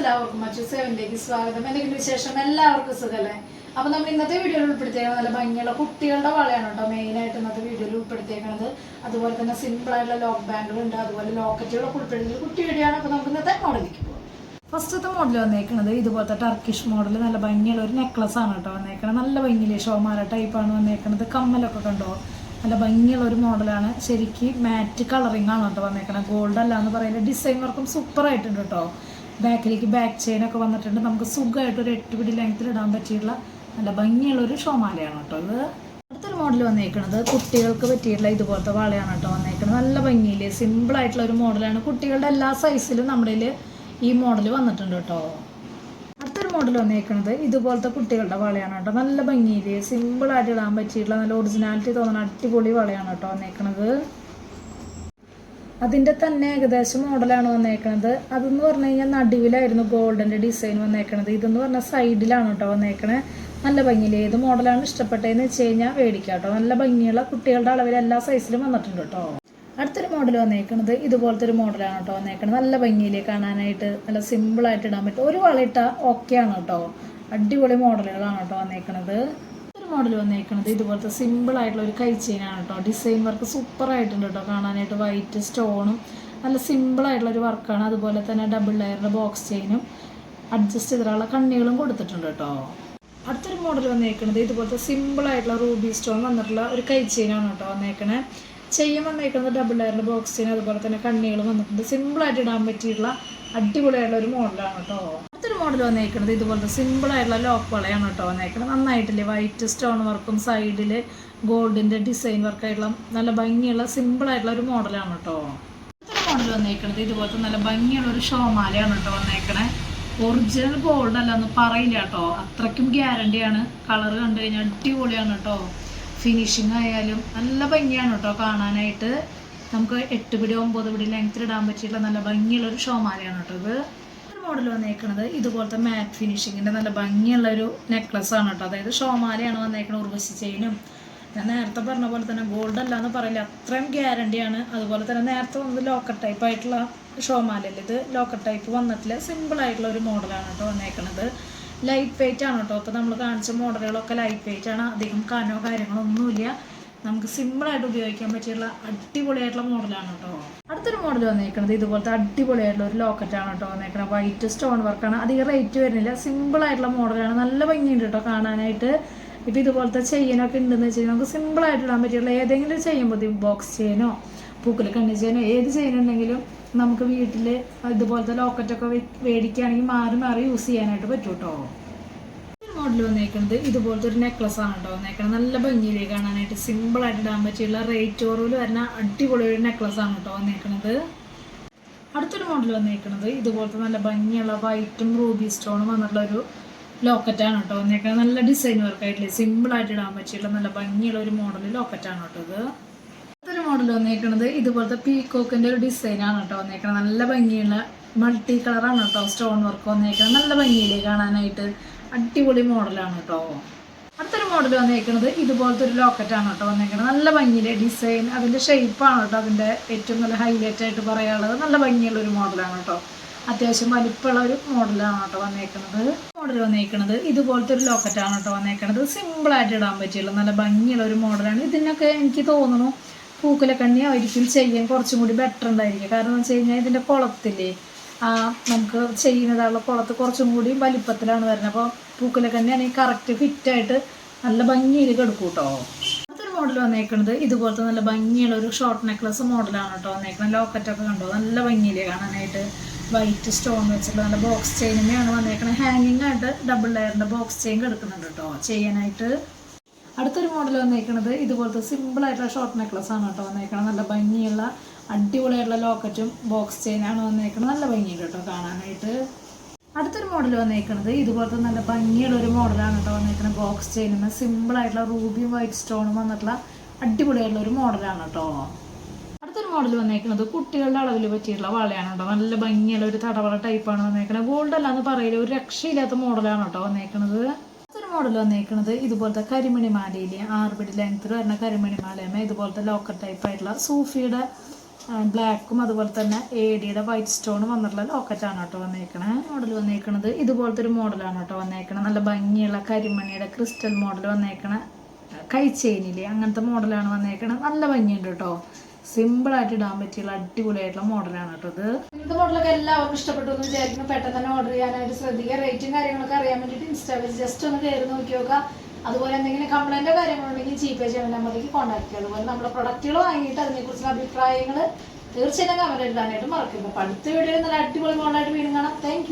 എല്ലാവർക്കും മറ്റു സേവനിലേക്ക് സ്വാഗതം. എന്തെങ്കിലും വിശേഷം? എല്ലാവർക്കും സുഖല്ലേ? അപ്പൊ നമ്മൾ ഇന്നത്തെ വീഡിയോയിൽ ഉൾപ്പെടുത്തിയേക്കുന്നത് നല്ല ഭംഗിയുള്ള കുട്ടികളുടെ വളയാണ് കേട്ടോ മെയിൻ ആയിട്ട് ഇന്നത്തെ വീഡിയോയിൽ ഉൾപ്പെടുത്തിയേക്കുന്നത്. അതുപോലെ തന്നെ സിമ്പിൾ ആയിട്ടുള്ള ലോക്ക് ബാങ്കുകളുണ്ട് അതുപോലെ ലോക്കറ്റുകളൊക്കെ ഉൾപ്പെടുത്തിയത് കുട്ടി വീഡിയോ ആണ് അപ്പൊ നമുക്ക് ഇന്നത്തെ മോഡലിലേക്ക് പോകാം ഫസ്റ്റത്തെ മോഡൽ വന്നേക്കുന്നത് ഇതുപോലത്തെ ടർക്കിഷ് മോഡൽ നല്ല ഭംഗിയുള്ള ഒരു നെക്ലസ് ആണ് കേട്ടോ വന്നേക്കുന്നത് നല്ല ഭംഗിയിലെ ഷോമാല ടൈപ്പാണ് വന്നേക്കുന്നത് കമ്മലൊക്കെ കണ്ടോ? നല്ല ഭംഗിയുള്ള ഒരു മോഡലാണ് ശരിക്കും മാറ്റ് കളറിംഗ് ആണ് കേട്ടോ വന്നേക്കണത്. ഗോൾഡ് അല്ല എന്ന് പറയുന്നത് ഡിസൈൻ വർക്കും സൂപ്പർ ആയിട്ടുണ്ട് കേട്ടോ. ബാക്കിലേക്ക് ബാക്ക് ചെയിൻ ഒക്കെ വന്നിട്ടുണ്ട്. നമുക്ക് സുഖമായിട്ട് ഒരു എട്ട് പിടി ലെങ്ത്തിൽ ഇടാൻ പറ്റിയിട്ടുള്ള നല്ല ഭംഗിയുള്ള ഒരു ഷോമാലയാണ് കേട്ടോ ഇത്. അടുത്തൊരു മോഡൽ വന്നേക്കുന്നത് കുട്ടികൾക്ക് പറ്റിയിട്ടുള്ള ഇതുപോലത്തെ വളയാണ് കേട്ടോ വന്നേക്കുന്നത് നല്ല ഭംഗിയിൽ സിമ്പിൾ ആയിട്ടുള്ള ഒരു മോഡലാണ് കുട്ടികളുടെ എല്ലാ സൈസിലും നമ്മുടെ ഈ മോഡൽ വന്നിട്ടുണ്ട് കേട്ടോ. അടുത്തൊരു മോഡൽ വന്നേക്കുന്നത് ഇതുപോലത്തെ കുട്ടികളുടെ വളയാണ് കേട്ടോ. നല്ല ഭംഗിയിൽ സിമ്പിൾ ആയിട്ട് ഇടാൻ പറ്റിയിട്ടുള്ള നല്ല ഒറിജിനാലിറ്റി തോന്നുന്ന അടിപൊളി വളയാണ് കേട്ടോ വന്നേക്കുന്നത് അതിന്റെ തന്നെ ഏകദേശം മോഡലാണ് വന്നേക്കണത്. അതെന്ന് പറഞ്ഞു കഴിഞ്ഞാൽ നടുവിലായിരുന്നു ഗോൾഡന്റെ ഡിസൈൻ വന്നേക്കണത്. ഇതെന്ന് പറഞ്ഞാൽ സൈഡിലാണ് കേട്ടോ വന്നേക്കണത് നല്ല ഭംഗിയിൽ ഏത് മോഡലാണ് ഇഷ്ടപ്പെട്ടതെന്ന് വെച്ച് കഴിഞ്ഞാൽ മേടിക്കാം കേട്ടോ നല്ല ഭംഗിയുള്ള കുട്ടികളുടെ അളവിൽ എല്ലാ സൈസിലും വന്നിട്ടുണ്ട് കേട്ടോ. അടുത്തൊരു മോഡൽ വന്നേക്കുന്നത് ഇതുപോലത്തെ ഒരു മോഡലാണ് കേട്ടോ വന്നേക്കുന്നത് നല്ല ഭംഗിയിൽ കാണാനായിട്ട് നല്ല സിമ്പിളായിട്ട് ഇടാൻ പറ്റും. ഒരു വളയിട്ട ആണ് കേട്ടോ. അടിപൊളി മോഡലുകളാണ് കേട്ടോ വന്നേക്കുന്നത് ഒരു മോഡൽ വന്നേക്കുന്നത് ഇതുപോലത്തെ സിമ്പിൾ ആയിട്ടുള്ള ഒരു കൈ ചെയിനാണ് കേട്ടോ ഡിസൈൻ വർക്ക് സൂപ്പർ ആയിട്ടുണ്ട് കേട്ടോ കാണാനായിട്ട് വൈറ്റ് സ്റ്റോണും നല്ല സിമ്പിൾ ആയിട്ടുള്ള ഒരു വർക്കാണ് അതുപോലെ തന്നെ ഡബിൾ ലെയറിന്റെ ബോക്സ് ചെയിനും അഡ്ജസ്റ്റ് ചെയ്തിട്ടുള്ള കണ്ണികളും കൊടുത്തിട്ടുണ്ട് കേട്ടോ അടുത്തൊരു മോഡൽ വന്നേക്കുന്നത് ഇതുപോലത്തെ സിമ്പിൾ ആയിട്ടുള്ള റൂബി സ്റ്റോൺ വന്നിട്ടുള്ള ഒരു കൈ ചെയിനാണ് കേട്ടോ വന്നേക്കണേ. ചെയ്യാൻ വന്നേക്കുന്നത് ഡബിൾ ലെയറിന്റെ ബോക്സ് ചെയിൻ അതുപോലെ തന്നെ കണ്ണികളും വന്നിട്ടുണ്ട്. സിമ്പിൾ ആയിട്ട് ഇടാൻ പറ്റിയിട്ടുള്ള അടിപൊളിയായിട്ടുള്ള ഒരു മോഡലാണ് കേട്ടോ മോഡൽ വന്നേക്കുന്നത് ഇതുപോലത്തെ സിമ്പിൾ ആയിട്ടുള്ള ലോക്ക് വളയാണ് കേട്ടോ വന്നേക്കുന്നത് നന്നായിട്ടില്ലേ? വൈറ്റ് സ്റ്റോൺ വർക്കും സൈഡിൽ ഗോൾഡിന്റെ ഡിസൈൻ വർക്കായിട്ടുള്ള നല്ല ഭംഗിയുള്ള സിമ്പിൾ ആയിട്ടുള്ള ഒരു മോഡലാണ് കേട്ടോ. മോഡൽ വന്നേക്കുന്നത് ഇതുപോലത്തെ നല്ല ഭംഗിയുള്ള ഒരു ഷോമാലയാണ് കേട്ടോ വന്നേക്കണേ. ഒറിജിനൽ ഗോൾഡ് അല്ല എന്ന് പറയില്ല കേട്ടോ. അത്രയ്ക്കും ഗ്യാരണ്ടിയാണ് കളർ കണ്ടു കഴിഞ്ഞാൽ അടിപൊളിയാണ് കേട്ടോ. ഫിനിഷിങ് ആയാലും നല്ല ഭംഗിയാണ് കേട്ടോ കാണാനായിട്ട്. നമുക്ക് എട്ട് പിടി ഒമ്പത് പിടി ലെങ്ത്തിൽ ഇടാൻ പറ്റിയിട്ടുള്ള നല്ല ഭംഗിയുള്ള ഒരു ഷോമാലയാണ് കേട്ടോ ഇത്. മോഡൽ വന്നേക്കുന്നത് ഇതുപോലത്തെ മാറ്റ് ഫിനിഷിങ്ങിന്റെ നല്ല ഭംഗിയുള്ള ഒരു നെക്ലസ് ആണ് കേട്ടോ അതായത് ഷോമാലയാണ് വന്നേക്കുന്നത് ഉർവശി ചെയിനും. ഞാൻ നേരത്തെ പറഞ്ഞ പോലെ തന്നെ ഗോൾഡ് അല്ല എന്ന് പറയില്ല. അത്രയും ഗ്യാരണ്ടിയാണ് അതുപോലെ തന്നെ നേരത്തെ വന്നത് ലോക്കർ ടൈപ്പ് ആയിട്ടുള്ള ഷോമാലല്ല ഇത്? ലോക്കർ ടൈപ്പ് വന്നിട്ടില്ല സിമ്പിൾ ആയിട്ടുള്ള ഒരു മോഡലാണ് കേട്ടോ വന്നേക്കുന്നത് ലൈറ്റ് വെയിറ്റ് ആണ് കേട്ടോ അപ്പോൾ നമ്മൾ കാണിച്ച മോഡലുകളൊക്കെ ലൈറ്റ് വെയിറ്റ് ആണ്. അധികം കാനോ കാര്യങ്ങളൊന്നുമില്ല. നമുക്ക് സിമ്പിളായിട്ട് ഉപയോഗിക്കാൻ പറ്റിയുള്ള അടിപൊളിയായിട്ടുള്ള മോഡലാണ് കേട്ടോ അടുത്തൊരു മോഡൽ വന്നിരിക്കുന്നത് ഇതുപോലത്തെ അടിപൊളിയായിട്ടുള്ള ഒരു ലോക്കറ്റാണ് കേട്ടോ വന്നേക്കണത്. വൈറ്റ് സ്റ്റോൺ വർക്കാണ് അധികം റേറ്റ് വരുന്നില്ല. സിമ്പിൾ ആയിട്ടുള്ള മോഡലാണ് നല്ല ഭംഗിയുണ്ട് കേട്ടോ കാണാനായിട്ട്. ഇപ്പം ഇതുപോലത്തെ ചെയിനൊക്കെ ഉണ്ടെന്ന് വെച്ച് കഴിഞ്ഞാൽ നമുക്ക് സിമ്പിൾ ഇടാൻ പറ്റിയുള്ള ഏതെങ്കിലും ചെയ്യുമ്പോൾ ബോക്സ് ചെയിനോ പൂക്കൽ കണ്ണി ചെയിനോ ഏത് ചെയിൻ ഉണ്ടെങ്കിലും നമുക്ക് വീട്ടിൽ ഇതുപോലത്തെ ലോക്കറ്റൊക്കെ മേടിക്കുകയാണെങ്കിൽ മാറി മാറി യൂസ് ചെയ്യാനായിട്ട് പറ്റും കേട്ടോ മോഡൽ വന്നേക്കുന്നത് ഇതുപോലത്തെ ഒരു നെക്ലസ് ആണ് കേട്ടോ വന്നേക്കുന്നത് നല്ല ഭംഗിയിലേ കാണാനായിട്ട് സിമ്പിൾ ആയിട്ട് ഇടാൻ പറ്റിയുള്ള റേറ്റ് ഓറിൽ വരുന്ന അടിപൊളി ഒരു നെക്ലസ് ആണ് കേട്ടോ വന്നേക്കുന്നത് അടുത്തൊരു മോഡൽ വന്നേക്കുന്നത് ഇതുപോലത്തെ നല്ല ഭംഗിയുള്ള വൈറ്റും റൂബി സ്റ്റോണും വന്നിട്ടുള്ള ഒരു ലോക്കറ്റാണ് കേട്ടോ വന്നേക്കുന്നത് നല്ല ഡിസൈൻ വർക്ക് ആയിട്ടില്ലേ? സിമ്പിൾ ആയിട്ട് ഇടാൻ പറ്റിയുള്ള നല്ല ഭംഗിയുള്ള ഒരു മോഡൽ ലോക്കറ്റാണ് കേട്ടോ ഇത്. അടുത്തൊരു മോഡൽ വന്നേക്കുന്നത് ഇതുപോലത്തെ പീക്കോക്കിന്റെ ഒരു ഡിസൈനാണ് കേട്ടോ വന്നേക്കുന്നത് നല്ല ഭംഗിയുള്ള മൾട്ടി കളറാണ് കേട്ടോ സ്റ്റോൺ വർക്ക് വന്നേക്കുന്നത് നല്ല ഭംഗിയില്ലേ കാണാനായിട്ട് അടിപൊളി മോഡലാണ് കേട്ടോ. അടുത്തൊരു മോഡൽ വന്നേക്കുന്നത് ഇതുപോലത്തെ ഒരു ലോക്കറ്റാണ് കേട്ടോ വന്നേക്കുന്നത് നല്ല ഭംഗിയിലെ ഡിസൈൻ അതിന്റെ ഷേപ്പാണ് കേട്ടോ അതിന്റെ ഏറ്റവും നല്ല ഹൈലൈറ്റ് ആയിട്ട് പറയാനുള്ളത്. നല്ല ഭംഗിയുള്ള ഒരു മോഡലാണ് കേട്ടോ. അത്യാവശ്യം വലിപ്പമുള്ള ഒരു മോഡലാണ് കേട്ടോ വന്നേക്കുന്നത് മോഡൽ വന്നേക്കുന്നത് ഇതുപോലത്തെ ഒരു ലോക്കറ്റാണ് കേട്ടോ വന്നേക്കുന്നത് സിമ്പിളായിട്ട് ഇടാൻ പറ്റിയുള്ള നല്ല ഭംഗിയുള്ള ഒരു മോഡലാണ് ഇതിനൊക്കെ എനിക്ക് തോന്നുന്നു പൂക്കുലക്കണ്ണി ആയിരിക്കും ചെയ്യാൻ കുറച്ചും കൂടി ബെറ്റർ ഉണ്ടായിരിക്കും. കാരണം എന്ന് വെച്ച് കഴിഞ്ഞാൽ ഇതിന്റെ കുളത്തില്ലേ ആ നമുക്ക് ചെയ്യുന്നതായുള്ള കുളത്ത് കുറച്ചും കൂടി വലിപ്പത്തിലാണ് വരുന്നത്. അപ്പോൾ പൂക്കലൊക്കെ തന്നെയാണ് ഈ കറക്റ്റ് ഫിറ്റായിട്ട് നല്ല ഭംഗിയിൽ കിടക്കും കേട്ടോ അടുത്തൊരു മോഡൽ വന്നേക്കുന്നത് ഇതുപോലത്തെ നല്ല ഭംഗിയുള്ള ഒരു ഷോർട്ട് നെക്ലസ് മോഡലാണ് കേട്ടോ വന്നേക്കുന്നത് ലോക്കറ്റൊക്കെ കണ്ടോ? നല്ല ഭംഗിയിലേ കാണാനായിട്ട് വൈറ്റ് സ്റ്റോൺ വെച്ചിട്ട് നല്ല ബോക്സ് ചെയിനിനെയാണ് വന്നേക്കുന്നത് ഹാങ്ങിങ് ആയിട്ട് ഡബിൾ ലെയറിന്റെ ബോക്സ് ചെയിൻ കിടക്കുന്നുണ്ട് കേട്ടോ ചെയ്യാനായിട്ട്. അടുത്തൊരു മോഡൽ വന്നേക്കുന്നത് ഇതുപോലത്തെ സിമ്പിളായിട്ടുള്ള ഷോർട്ട് നെക്ലസ് ആണ് കേട്ടോ വന്നേക്കുന്നത് നല്ല ഭംഗിയുള്ള അടിപൊളിയായിട്ടുള്ള ലോക്കറ്റും ബോക്സ് ചെയിനാണ് വന്നേക്കുന്നത് നല്ല ഭംഗിയുണ്ട് കേട്ടോ കാണാനായിട്ട്. അടുത്തൊരു മോഡൽ വന്നേക്കുന്നത് ഇതുപോലത്തെ നല്ല ഭംഗിയുള്ള ഒരു മോഡലാണ് കേട്ടോ വന്നേക്കുന്നത് ബോക്സ് ചെയിനും സിമ്പിളായിട്ടുള്ള റൂബിയും വൈറ്റ് സ്റ്റോണും വന്നിട്ടുള്ള അടിപൊളിയായിട്ടുള്ള ഒരു മോഡലാണ് കേട്ടോ. അടുത്തൊരു മോഡൽ വന്നേക്കുന്നത് കുട്ടികളുടെ അളവിൽ പറ്റിയിട്ടുള്ള വളയാണ് കേട്ടോ. നല്ല ഭംഗിയുള്ള ഒരു തടവള ടൈപ്പാണ് വന്നേക്കുന്നത് ഗോൾഡ് അല്ല എന്ന് പറയില്ല ഒരു രക്ഷയില്ലാത്ത മോഡലാണ് കേട്ടോ വന്നേക്കുന്നത് മോഡൽ വന്നേക്കുന്നത് ഇതുപോലത്തെ കരിമണിമാലയിൽ പിടി ലെങ്ത്തിൽ വരുന്ന കരിമണിമാലയമ്മ ഇതുപോലത്തെ ലോക്കർ ടൈപ്പ് ആയിട്ടുള്ള സൂഫിയുടെ ബ്ലാക്കും അതുപോലെ തന്നെ എ ഡിയുടെ വൈറ്റ് സ്റ്റോൺ വന്നിട്ടുള്ള ലോക്കറ്റാണ് കേട്ടോ വന്നേക്കണേ. മോഡൽ വന്നേക്കണത് ഇതുപോലത്തെ ഒരു മോഡലാണ് കേട്ടോ വന്നേക്കണത് നല്ല ഭംഗിയുള്ള കരിമണിയുടെ ക്രിസ്റ്റൽ മോഡൽ വന്നേക്കണ. കൈ ചെയിനില്ലേ അങ്ങനത്തെ മോഡലാണ് വന്നേക്കണത് നല്ല ഭംഗിയുണ്ട് കേട്ടോ. സിമ്പിളായിട്ട് ഇടാൻ പറ്റിയുള്ള അടിപൊളിയായിട്ടുള്ള മോഡലാണ് കേട്ടോ ഇത്. ഇന്നത്തെ മോഡലൊക്കെ എല്ലാവർക്കും ഇഷ്ടപ്പെട്ടു എന്ന് വിചാരിക്കുന്നു. പെട്ടെന്ന് തന്നെ ഓർഡർ ചെയ്യാനായിട്ട് ശ്രദ്ധിക്കുക. റേറ്റും കാര്യങ്ങളൊക്കെ അറിയാൻ വേണ്ടിയിട്ട് ഇൻസ്റ്റാഗ്രാമിൽ ജസ്റ്റ് ഒന്ന് കയറി നോക്കി നോക്കുക അതുപോലെ എന്തെങ്കിലും കംപ്ലൈന്റോ കാര്യങ്ങളുണ്ടെങ്കിൽ ജി പേ ചെയ്യുന്ന നമ്പറിലേക്ക് കോൺടാക്ട് ചെയ്യുക. അതുപോലെ നമ്മുടെ പ്രൊഡക്റ്റുകൾ വാങ്ങിയിട്ട് അതിനെക്കുറിച്ചുള്ള അഭിപ്രായങ്ങൾ തീർച്ചയായിട്ടും കമന്റ് ഇടാനായിട്ട് മറക്കരുത്. അടുത്ത വീഡിയോയിൽ നല്ല അടിപൊളി മോഡലായിട്ട് വീണ്ടും കാണാം. താങ്ക്